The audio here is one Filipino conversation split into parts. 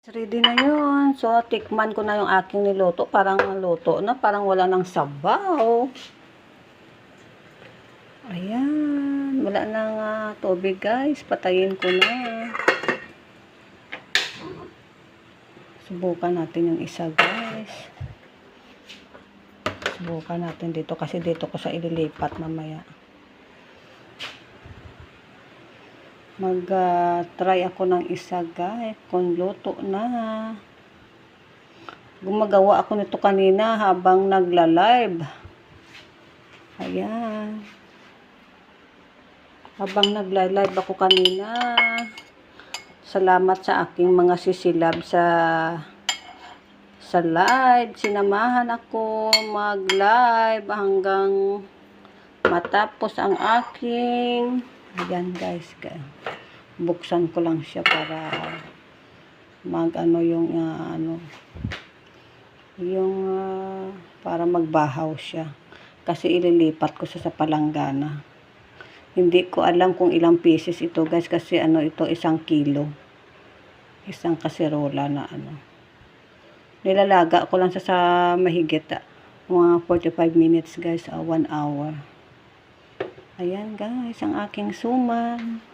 Ready na yun. So, tikman ko na yung aking niluto. Parang luto na. Parang wala ng sabaw. Ayan. Wala nang ah, tubig, guys. Patayin ko na. Subukan natin yung isa, guys. Subukan natin dito. Kasi dito ko sa ililipat mamaya. Mag-try ako ng isa guys kung luto na. Gumagawa ako nito kanina habang nagla-live. Ayan. Habang nagla-live ako kanina salamat sa aking mga sisilab sa sa live. Sinamahan ako mag-live hanggang matapos ang aking ayan guys buksan ko lang siya para mag ano yung ah, ano yung ah, para magbahaw siya. Kasi ililipat ko siya sa palanggana. Hindi ko alam kung ilang pieces ito guys kasi ano ito isang kilo. Isang kaserola na ano. Nilalaga ko lang siya sa mahigit ah, mga 45 minutes guys 1 hour ayan guys ang aking suman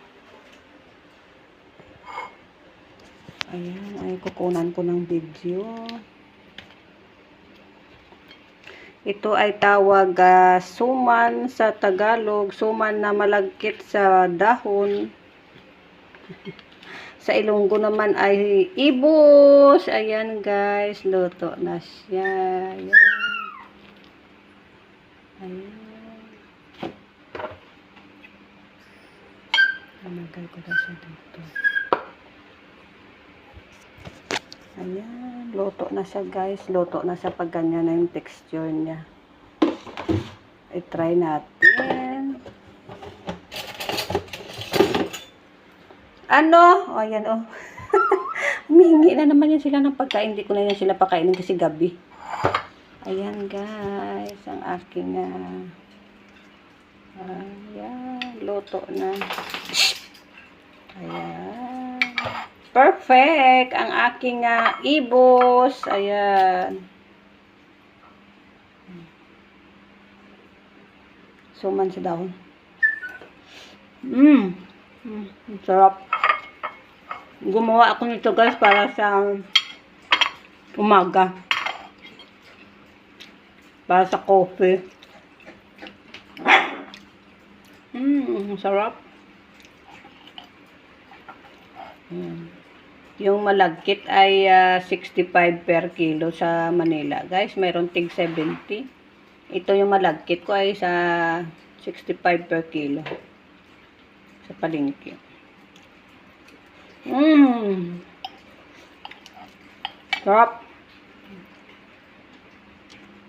Ayan, ay kukunan ko ng video. Ito ay tawag ah, suman sa Tagalog, suman na malagkit sa dahon. sa Ilonggo naman ay ibos. Ayan guys, luto na siya. Ayan. Ayan. Amagay ko na siya dito. Ayan, luto na siya guys. Luto na siya pag ganyan na yung texture niya. I-try natin. Ano? O, ayan o. Oh. Humihingi na naman yan sila ng pagkain. Hindi ko na yan sila pakainin kasi gabi. Ayan guys, ang aking uh, ayan, luto na. Ayan. Perfect! Ang aking uh, ibos. Ayan. Suman sa dahon. Mmm. Mm, sarap. Gumawa ako nito guys para sa umaga. Para sa coffee. Mmm, ang sarap. Ayan. Yung malagkit ay ah, 65 per kilo sa Manila. Guys, mayroon tig 70. Ito yung malagkit ko ay sa 65 per kilo. Sa palengke. Mmm. Sarap.